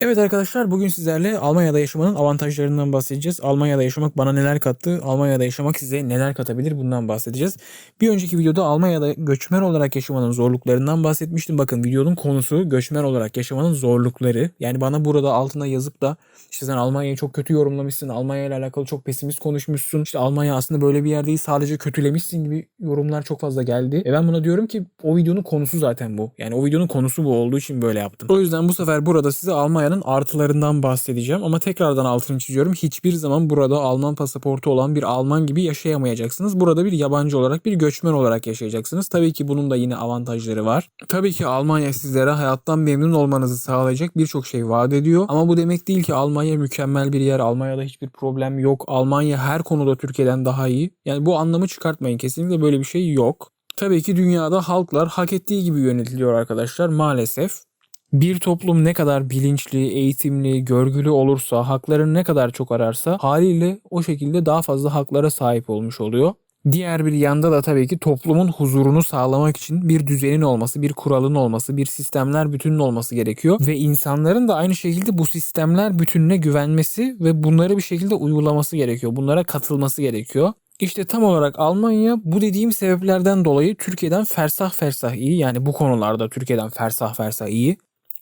Evet arkadaşlar bugün sizlerle Almanya'da yaşamanın avantajlarından bahsedeceğiz. Almanya'da yaşamak bana neler kattı, Almanya'da yaşamak size neler katabilir bundan bahsedeceğiz. Bir önceki videoda Almanya'da göçmen olarak yaşamanın zorluklarından bahsetmiştim. Bakın videonun konusu göçmen olarak yaşamanın zorlukları. Yani bana burada altına yazıp da işte sen Almanya'yı çok kötü yorumlamışsın, Almanya ile alakalı çok pesimist konuşmuşsun. İşte Almanya aslında böyle bir yer değil sadece kötülemişsin gibi yorumlar çok fazla geldi. E ben buna diyorum ki o videonun konusu zaten bu. Yani o videonun konusu bu olduğu için böyle yaptım. O yüzden bu sefer burada size Almanya Almanya'nın artılarından bahsedeceğim ama tekrardan altını çiziyorum. Hiçbir zaman burada Alman pasaportu olan bir Alman gibi yaşayamayacaksınız. Burada bir yabancı olarak bir göçmen olarak yaşayacaksınız. Tabii ki bunun da yine avantajları var. Tabii ki Almanya sizlere hayattan memnun olmanızı sağlayacak birçok şey vaat ediyor. Ama bu demek değil ki Almanya mükemmel bir yer. Almanya'da hiçbir problem yok. Almanya her konuda Türkiye'den daha iyi. Yani bu anlamı çıkartmayın. Kesinlikle böyle bir şey yok. Tabii ki dünyada halklar hak ettiği gibi yönetiliyor arkadaşlar maalesef. Bir toplum ne kadar bilinçli, eğitimli, görgülü olursa, haklarını ne kadar çok ararsa haliyle o şekilde daha fazla haklara sahip olmuş oluyor. Diğer bir yanda da tabii ki toplumun huzurunu sağlamak için bir düzenin olması, bir kuralın olması, bir sistemler bütünün olması gerekiyor. Ve insanların da aynı şekilde bu sistemler bütününe güvenmesi ve bunları bir şekilde uygulaması gerekiyor. Bunlara katılması gerekiyor. İşte tam olarak Almanya bu dediğim sebeplerden dolayı Türkiye'den fersah fersah iyi. Yani bu konularda Türkiye'den fersah fersah iyi.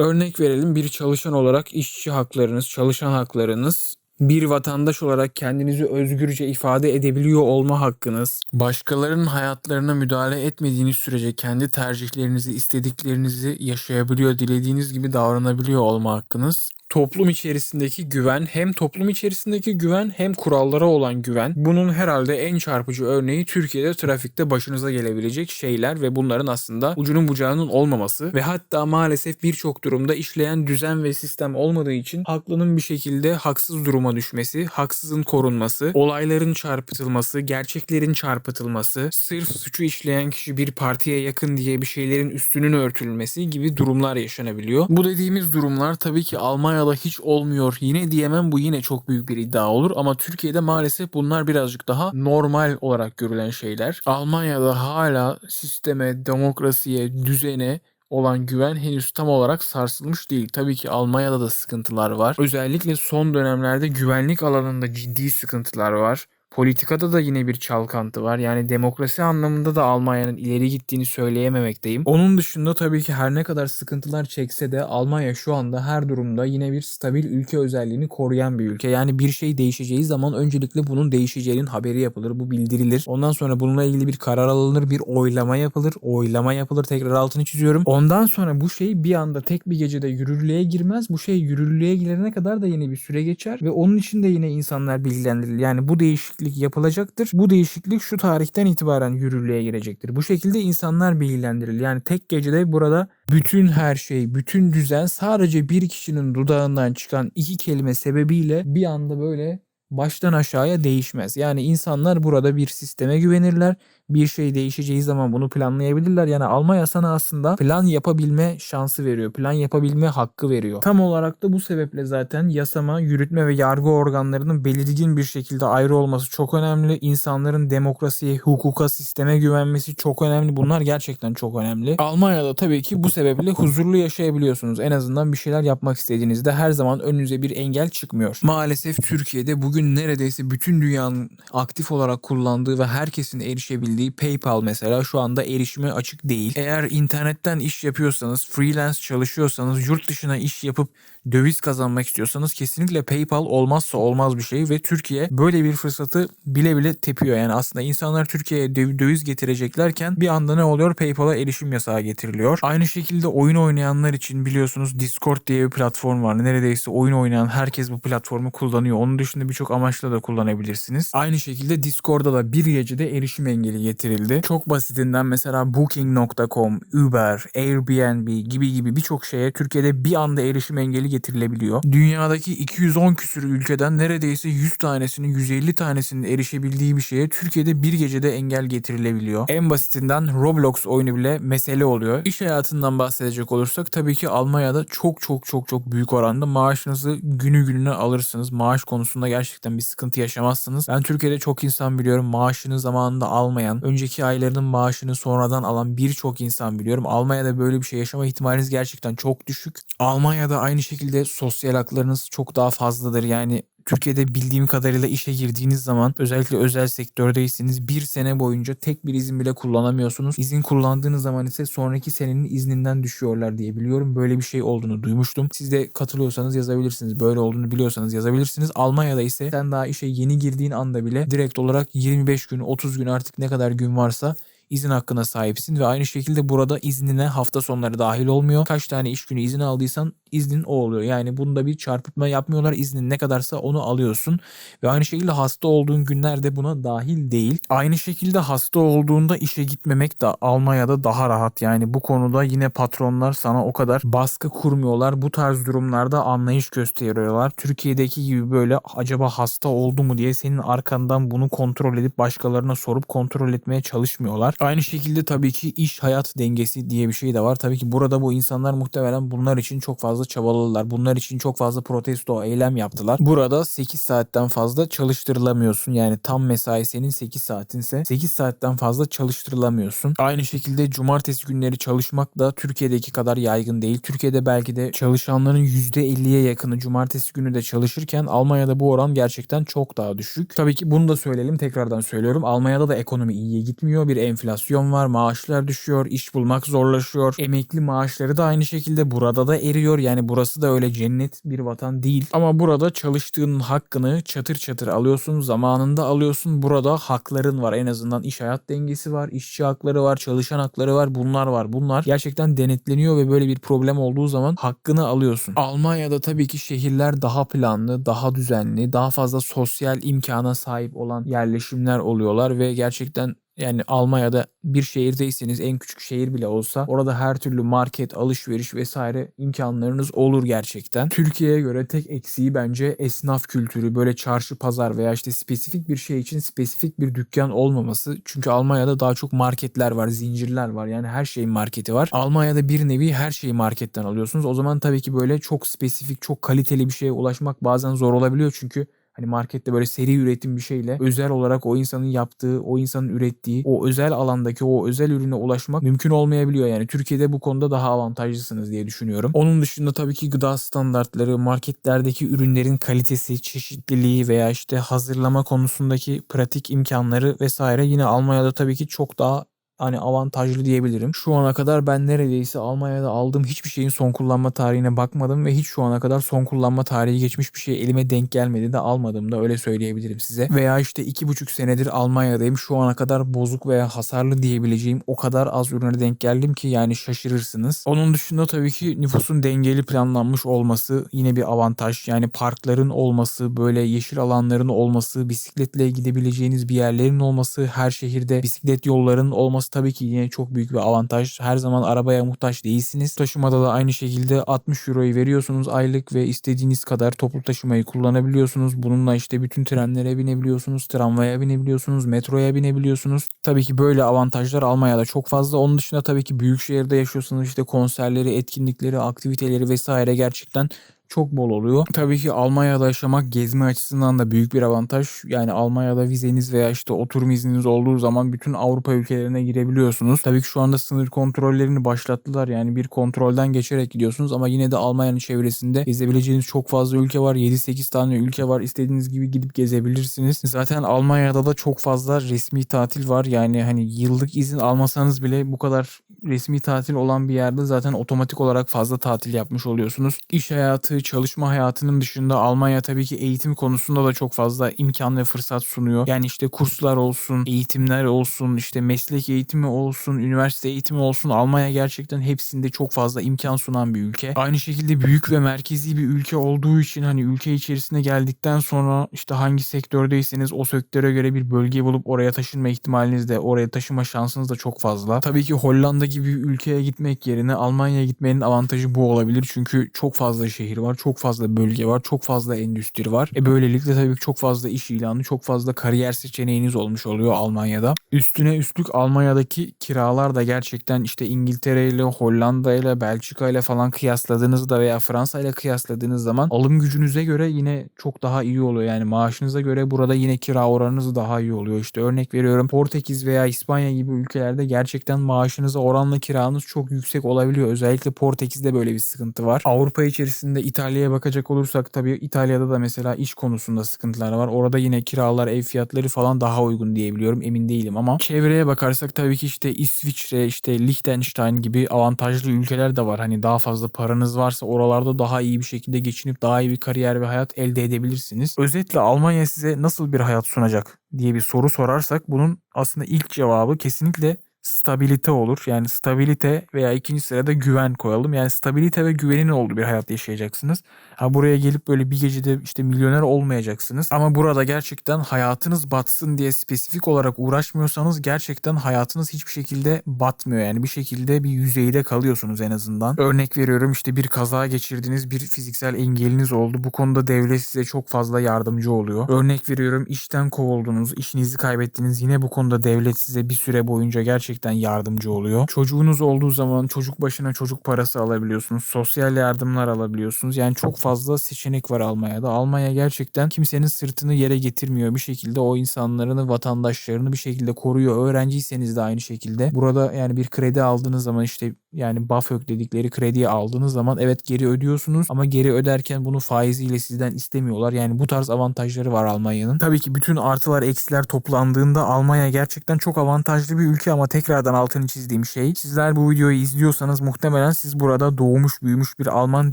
Örnek verelim. Bir çalışan olarak işçi haklarınız, çalışan haklarınız, bir vatandaş olarak kendinizi özgürce ifade edebiliyor olma hakkınız, başkalarının hayatlarına müdahale etmediğiniz sürece kendi tercihlerinizi, istediklerinizi yaşayabiliyor, dilediğiniz gibi davranabiliyor olma hakkınız, toplum içerisindeki güven hem toplum içerisindeki güven hem kurallara olan güven. Bunun herhalde en çarpıcı örneği Türkiye'de trafikte başınıza gelebilecek şeyler ve bunların aslında ucunun bucağının olmaması ve hatta maalesef birçok durumda işleyen düzen ve sistem olmadığı için haklının bir şekilde haksız duruma düşmesi, haksızın korunması, olayların çarpıtılması, gerçeklerin çarpıtılması, sırf suçu işleyen kişi bir partiye yakın diye bir şeylerin üstünün örtülmesi gibi durumlar yaşanabiliyor. Bu dediğimiz durumlar tabii ki Almanya Almanya'da hiç olmuyor. Yine diyemem bu yine çok büyük bir iddia olur ama Türkiye'de maalesef bunlar birazcık daha normal olarak görülen şeyler. Almanya'da hala sisteme, demokrasiye, düzene olan güven henüz tam olarak sarsılmış değil. Tabii ki Almanya'da da sıkıntılar var. Özellikle son dönemlerde güvenlik alanında ciddi sıkıntılar var. Politikada da yine bir çalkantı var. Yani demokrasi anlamında da Almanya'nın ileri gittiğini söyleyememekteyim. Onun dışında tabii ki her ne kadar sıkıntılar çekse de Almanya şu anda her durumda yine bir stabil ülke özelliğini koruyan bir ülke. Yani bir şey değişeceği zaman öncelikle bunun değişeceğinin haberi yapılır. Bu bildirilir. Ondan sonra bununla ilgili bir karar alınır. Bir oylama yapılır. Oylama yapılır. Tekrar altını çiziyorum. Ondan sonra bu şey bir anda tek bir gecede yürürlüğe girmez. Bu şey yürürlüğe girene kadar da yine bir süre geçer ve onun için de yine insanlar bilgilendirilir. Yani bu değişik değişiklik yapılacaktır. Bu değişiklik şu tarihten itibaren yürürlüğe girecektir. Bu şekilde insanlar bilgilendirilir. Yani tek gecede burada bütün her şey, bütün düzen sadece bir kişinin dudağından çıkan iki kelime sebebiyle bir anda böyle baştan aşağıya değişmez. Yani insanlar burada bir sisteme güvenirler bir şey değişeceği zaman bunu planlayabilirler. Yani Almanya sana aslında plan yapabilme şansı veriyor. Plan yapabilme hakkı veriyor. Tam olarak da bu sebeple zaten yasama, yürütme ve yargı organlarının belirgin bir şekilde ayrı olması çok önemli. İnsanların demokrasiye, hukuka, sisteme güvenmesi çok önemli. Bunlar gerçekten çok önemli. Almanya'da tabii ki bu sebeple huzurlu yaşayabiliyorsunuz. En azından bir şeyler yapmak istediğinizde her zaman önünüze bir engel çıkmıyor. Maalesef Türkiye'de bugün neredeyse bütün dünyanın aktif olarak kullandığı ve herkesin erişebildiği geldiği PayPal mesela şu anda erişime açık değil. Eğer internetten iş yapıyorsanız, freelance çalışıyorsanız, yurt dışına iş yapıp döviz kazanmak istiyorsanız kesinlikle PayPal olmazsa olmaz bir şey ve Türkiye böyle bir fırsatı bile bile tepiyor. Yani aslında insanlar Türkiye'ye döviz getireceklerken bir anda ne oluyor? PayPal'a erişim yasağı getiriliyor. Aynı şekilde oyun oynayanlar için biliyorsunuz Discord diye bir platform var. Neredeyse oyun oynayan herkes bu platformu kullanıyor. Onun dışında birçok amaçla da kullanabilirsiniz. Aynı şekilde Discord'da da bir gecede erişim engeli getirildi. Çok basitinden mesela Booking.com, Uber, Airbnb gibi gibi birçok şeye Türkiye'de bir anda erişim engeli getirilebiliyor. Dünyadaki 210 küsür ülkeden neredeyse 100 tanesinin 150 tanesinin erişebildiği bir şeye Türkiye'de bir gecede engel getirilebiliyor. En basitinden Roblox oyunu bile mesele oluyor. İş hayatından bahsedecek olursak tabii ki Almanya'da çok çok çok çok büyük oranda maaşınızı günü gününe alırsınız. Maaş konusunda gerçekten bir sıkıntı yaşamazsınız. Ben Türkiye'de çok insan biliyorum maaşını zamanında almayan alamayan, önceki aylarının maaşını sonradan alan birçok insan biliyorum. Almanya'da böyle bir şey yaşama ihtimaliniz gerçekten çok düşük. Almanya'da aynı şekilde sosyal haklarınız çok daha fazladır. Yani Türkiye'de bildiğim kadarıyla işe girdiğiniz zaman özellikle özel sektördeyseniz bir sene boyunca tek bir izin bile kullanamıyorsunuz. İzin kullandığınız zaman ise sonraki senenin izninden düşüyorlar diye biliyorum. Böyle bir şey olduğunu duymuştum. Siz de katılıyorsanız yazabilirsiniz. Böyle olduğunu biliyorsanız yazabilirsiniz. Almanya'da ise sen daha işe yeni girdiğin anda bile direkt olarak 25 gün 30 gün artık ne kadar gün varsa izin hakkına sahipsin ve aynı şekilde burada iznine hafta sonları dahil olmuyor. Kaç tane iş günü izin aldıysan iznin o oluyor. Yani bunda bir çarpıtma yapmıyorlar. İznin ne kadarsa onu alıyorsun. Ve aynı şekilde hasta olduğun günler de buna dahil değil. Aynı şekilde hasta olduğunda işe gitmemek de Almanya'da daha rahat. Yani bu konuda yine patronlar sana o kadar baskı kurmuyorlar. Bu tarz durumlarda anlayış gösteriyorlar. Türkiye'deki gibi böyle acaba hasta oldu mu diye senin arkandan bunu kontrol edip başkalarına sorup kontrol etmeye çalışmıyorlar. Aynı şekilde tabii ki iş hayat dengesi diye bir şey de var. Tabii ki burada bu insanlar muhtemelen bunlar için çok fazla çabaladılar. Bunlar için çok fazla protesto, eylem yaptılar. Burada 8 saatten fazla çalıştırılamıyorsun. Yani tam mesai senin 8 saatinse 8 saatten fazla çalıştırılamıyorsun. Aynı şekilde cumartesi günleri çalışmak da Türkiye'deki kadar yaygın değil. Türkiye'de belki de çalışanların %50'ye yakını cumartesi günü de çalışırken Almanya'da bu oran gerçekten çok daha düşük. Tabii ki bunu da söyleyelim tekrardan söylüyorum. Almanya'da da ekonomi iyiye gitmiyor. Bir enflasyon var, maaşlar düşüyor, iş bulmak zorlaşıyor. Emekli maaşları da aynı şekilde burada da eriyor. Yani burası da öyle cennet bir vatan değil. Ama burada çalıştığın hakkını çatır çatır alıyorsun, zamanında alıyorsun. Burada hakların var. En azından iş hayat dengesi var, işçi hakları var, çalışan hakları var. Bunlar var. Bunlar gerçekten denetleniyor ve böyle bir problem olduğu zaman hakkını alıyorsun. Almanya'da tabii ki şehirler daha planlı, daha düzenli, daha fazla sosyal imkana sahip olan yerleşimler oluyorlar ve gerçekten yani Almanya'da bir şehirdeyseniz en küçük şehir bile olsa orada her türlü market, alışveriş vesaire imkanlarınız olur gerçekten. Türkiye'ye göre tek eksiği bence esnaf kültürü. Böyle çarşı, pazar veya işte spesifik bir şey için spesifik bir dükkan olmaması. Çünkü Almanya'da daha çok marketler var, zincirler var. Yani her şeyin marketi var. Almanya'da bir nevi her şeyi marketten alıyorsunuz. O zaman tabii ki böyle çok spesifik, çok kaliteli bir şeye ulaşmak bazen zor olabiliyor. Çünkü Hani markette böyle seri üretim bir şeyle özel olarak o insanın yaptığı, o insanın ürettiği, o özel alandaki o özel ürüne ulaşmak mümkün olmayabiliyor. Yani Türkiye'de bu konuda daha avantajlısınız diye düşünüyorum. Onun dışında tabii ki gıda standartları, marketlerdeki ürünlerin kalitesi, çeşitliliği veya işte hazırlama konusundaki pratik imkanları vesaire yine Almanya'da tabii ki çok daha hani avantajlı diyebilirim. Şu ana kadar ben neredeyse Almanya'da aldığım hiçbir şeyin son kullanma tarihine bakmadım ve hiç şu ana kadar son kullanma tarihi geçmiş bir şey elime denk gelmedi de almadım da öyle söyleyebilirim size. Veya işte iki buçuk senedir Almanya'dayım. Şu ana kadar bozuk veya hasarlı diyebileceğim o kadar az ürüne denk geldim ki yani şaşırırsınız. Onun dışında tabii ki nüfusun dengeli planlanmış olması yine bir avantaj. Yani parkların olması, böyle yeşil alanların olması, bisikletle gidebileceğiniz bir yerlerin olması, her şehirde bisiklet yollarının olması tabii ki yine çok büyük bir avantaj. Her zaman arabaya muhtaç değilsiniz. Taşımada da aynı şekilde 60 euroyu veriyorsunuz aylık ve istediğiniz kadar toplu taşımayı kullanabiliyorsunuz. Bununla işte bütün trenlere binebiliyorsunuz, tramvaya binebiliyorsunuz, metroya binebiliyorsunuz. Tabii ki böyle avantajlar Almanya'da çok fazla. Onun dışında tabii ki büyük şehirde yaşıyorsanız işte konserleri, etkinlikleri, aktiviteleri vesaire gerçekten çok bol oluyor. Tabii ki Almanya'da yaşamak gezme açısından da büyük bir avantaj. Yani Almanya'da vizeniz veya işte oturum izniniz olduğu zaman bütün Avrupa ülkelerine girebiliyorsunuz. Tabii ki şu anda sınır kontrollerini başlattılar. Yani bir kontrolden geçerek gidiyorsunuz ama yine de Almanya'nın çevresinde gezebileceğiniz çok fazla ülke var. 7-8 tane ülke var. İstediğiniz gibi gidip gezebilirsiniz. Zaten Almanya'da da çok fazla resmi tatil var. Yani hani yıllık izin almasanız bile bu kadar resmi tatil olan bir yerde zaten otomatik olarak fazla tatil yapmış oluyorsunuz. İş hayatı, çalışma hayatının dışında Almanya tabii ki eğitim konusunda da çok fazla imkan ve fırsat sunuyor. Yani işte kurslar olsun, eğitimler olsun, işte meslek eğitimi olsun, üniversite eğitimi olsun. Almanya gerçekten hepsinde çok fazla imkan sunan bir ülke. Aynı şekilde büyük ve merkezi bir ülke olduğu için hani ülke içerisine geldikten sonra işte hangi sektördeyseniz o sektöre göre bir bölge bulup oraya taşınma ihtimaliniz de oraya taşıma şansınız da çok fazla. Tabii ki Hollanda gibi bir ülkeye gitmek yerine Almanya'ya gitmenin avantajı bu olabilir. Çünkü çok fazla şehir var. Çok fazla bölge var. Çok fazla endüstri var. E böylelikle tabii ki çok fazla iş ilanı, çok fazla kariyer seçeneğiniz olmuş oluyor Almanya'da. Üstüne üstlük Almanya'daki kiralar da gerçekten işte İngiltere ile, Hollanda ile, Belçika ile falan kıyasladığınızda veya Fransa ile kıyasladığınız zaman alım gücünüze göre yine çok daha iyi oluyor. Yani maaşınıza göre burada yine kira oranınız daha iyi oluyor. İşte örnek veriyorum Portekiz veya İspanya gibi ülkelerde gerçekten maaşınıza oranla kiranız çok yüksek olabiliyor. Özellikle Portekiz'de böyle bir sıkıntı var. Avrupa içerisinde İtalya'ya bakacak olursak tabii İtalya'da da mesela iş konusunda sıkıntılar var. Orada yine kiralar, ev fiyatları falan daha uygun diyebiliyorum. Emin değilim ama çevreye bakarsak tabii ki işte İsviçre, işte Liechtenstein gibi avantajlı ülkeler de var. Hani daha fazla paranız varsa oralarda daha iyi bir şekilde geçinip daha iyi bir kariyer ve hayat elde edebilirsiniz. Özetle Almanya size nasıl bir hayat sunacak diye bir soru sorarsak bunun aslında ilk cevabı kesinlikle stabilite olur. Yani stabilite veya ikinci sırada güven koyalım. Yani stabilite ve güvenin olduğu bir hayat yaşayacaksınız. Ha buraya gelip böyle bir gecede işte milyoner olmayacaksınız. Ama burada gerçekten hayatınız batsın diye spesifik olarak uğraşmıyorsanız gerçekten hayatınız hiçbir şekilde batmıyor. Yani bir şekilde bir yüzeyde kalıyorsunuz en azından. Örnek veriyorum işte bir kaza geçirdiniz, bir fiziksel engeliniz oldu. Bu konuda devlet size çok fazla yardımcı oluyor. Örnek veriyorum işten kovuldunuz, işinizi kaybettiniz. Yine bu konuda devlet size bir süre boyunca gerçekten yardımcı oluyor. Çocuğunuz olduğu zaman çocuk başına çocuk parası alabiliyorsunuz. Sosyal yardımlar alabiliyorsunuz. Yani çok fazla seçenek var Almanya'da. Almanya gerçekten kimsenin sırtını yere getirmiyor. Bir şekilde o insanlarını, vatandaşlarını bir şekilde koruyor. Öğrenciyseniz de aynı şekilde. Burada yani bir kredi aldığınız zaman işte yani BAföG dedikleri krediyi aldığınız zaman evet geri ödüyorsunuz ama geri öderken bunu faiziyle sizden istemiyorlar. Yani bu tarz avantajları var Almanya'nın. Tabii ki bütün artılar eksiler toplandığında Almanya gerçekten çok avantajlı bir ülke ama tekrardan altını çizdiğim şey sizler bu videoyu izliyorsanız muhtemelen siz burada doğmuş büyümüş bir Alman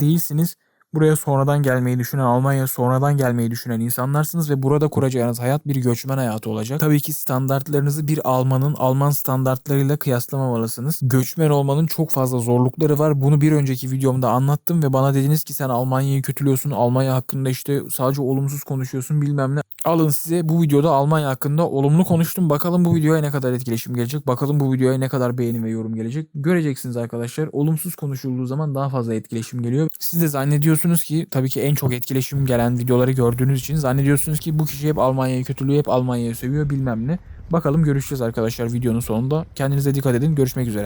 değilsiniz. Buraya sonradan gelmeyi düşünen, Almanya'ya sonradan gelmeyi düşünen insanlarsınız ve burada kuracağınız hayat bir göçmen hayatı olacak. Tabii ki standartlarınızı bir Almanın Alman standartlarıyla kıyaslamamalısınız. Göçmen olmanın çok fazla zorlukları var. Bunu bir önceki videomda anlattım ve bana dediniz ki sen Almanya'yı kötülüyorsun. Almanya hakkında işte sadece olumsuz konuşuyorsun bilmem ne. Alın size bu videoda Almanya hakkında olumlu konuştum. Bakalım bu videoya ne kadar etkileşim gelecek. Bakalım bu videoya ne kadar beğeni ve yorum gelecek. Göreceksiniz arkadaşlar. Olumsuz konuşulduğu zaman daha fazla etkileşim geliyor. Siz de zannediyorsunuz ki tabii ki en çok etkileşim gelen videoları gördüğünüz için zannediyorsunuz ki bu kişi hep Almanya'yı kötülüyor, hep Almanya'yı sövüyor bilmem ne. Bakalım görüşeceğiz arkadaşlar videonun sonunda. Kendinize dikkat edin. Görüşmek üzere.